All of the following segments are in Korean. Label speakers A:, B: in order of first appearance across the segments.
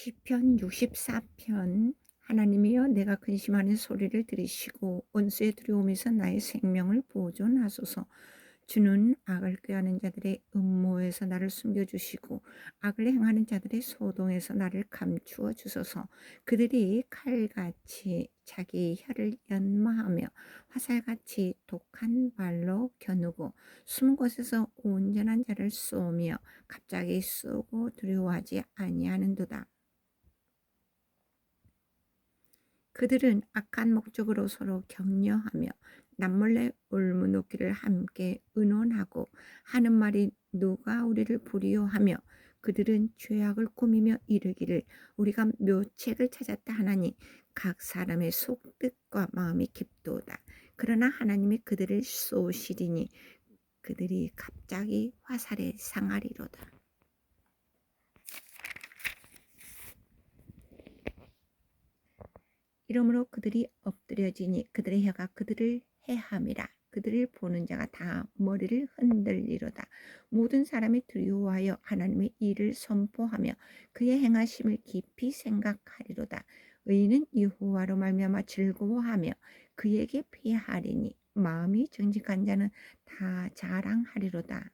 A: 시편 64편. 하나님이여 내가 근심하는 소리를 들으시고 원수의 두려움에서 나의 생명을 보존하소서. 주는 악을 꾀하는 자들의 음모에서 나를 숨겨주시고 악을 행하는 자들의 소동에서 나를 감추어 주소서. 그들이 칼같이 자기 혀를 연마하며 화살같이 독한 말로 겨누고 숨은 곳에서 온전한 자를 쏘며 갑자기 쏘고 두려워하지 아니하는도다. 그들은 악한 목적으로 서로 격려하며 남몰래 울무놓기를 함께 의논하고 하는 말이 누가 우리를 불리워하며 그들은 죄악을 꾸미며 이르기를 우리가 묘책을 찾았다 하나니 각 사람의 속뜻과 마음이 깊도다. 그러나 하나님이 그들을 쏘시리니 그들이 갑자기 화살에 상하리로다. 이러므로 그들이 엎드려지니 그들의 혀가 그들을 해함이라. 그들을 보는 자가 다 머리를 흔들리로다. 모든 사람이 두려워하여 하나님의 일을 선포하며 그의 행하심을 깊이 생각하리로다. 의인은 여호와로 말미암아 즐거워하며 그에게 피하리니 마음이 정직한 자는 다 자랑하리로다.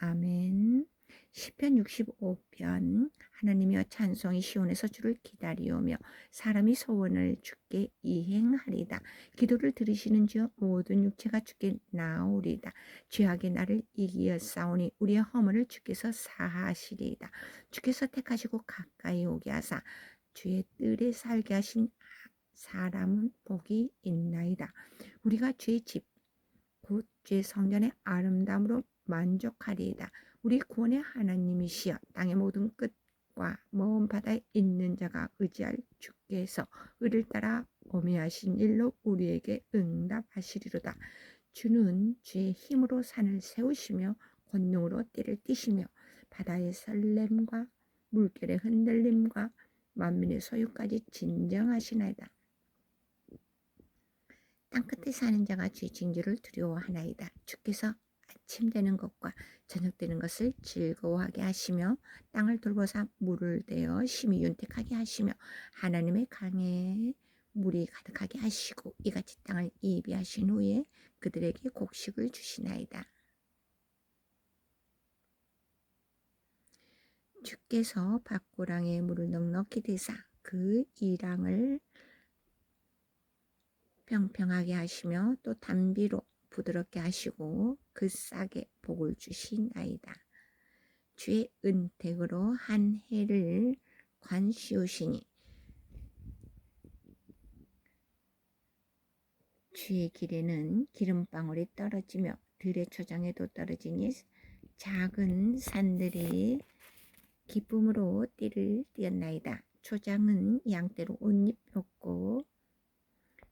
A: 아멘 시편 65편 하나님이여 찬송이 시온에서 주를 기다리오며 사람이 소원을 주께 이행하리다. 기도를 들으시는 주 모든 육체가 주께 나오리다. 죄악의 나를 이기어 싸우니 우리의 허물을 주께서 사하시리이다. 주께서 택하시고 가까이 오게 하사 주의 뜰에 살게 하신 사람은 복이 있나이다. 우리가 주의 집, 곧 주의 성전의 아름다움으로 만족하리이다. 우리 구원의 하나님이시여 땅의 모든 끝과 먼 바다에 있는 자가 의지할 주께서 의를 따라 오미하신 일로 우리에게 응답하시리로다. 주는 주의 힘으로 산을 세우시며 권능으로 띠를 띠시며 바다의 설렘과 물결의 흔들림과 만민의 소유까지 진정하시나이다. 땅끝에 사는 자가 주의 징조를 두려워하나이다. 주께서 아침 되는 것과 저녁 되는 것을 즐거워하게 하시며 땅을 돌보사 물을 대어 심히 윤택하게 하시며 하나님의 강에 물이 가득하게 하시고 이같이 땅을 예비하신 후에 그들에게 곡식을 주시나이다. 주께서 밭고랑에 물을 넉넉히 대사 그 이랑을 평평하게 하시며 또 단비로 부드럽게 하시고 그 싹에 복을 주시나이다. 주의 은택으로 한 해를 관시우시니 주의 길에는 기름방울이 떨어지며 들의 초장에도 떨어지니 작은 산들이 기쁨으로 띠를 띄었나이다. 초장은 양떼로 옷잎 없고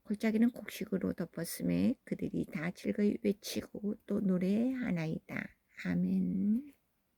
A: 골짜기는 곡식으로 덮었음에 그들이 다 즐거이 외치고 또 노래하나이다. 아멘.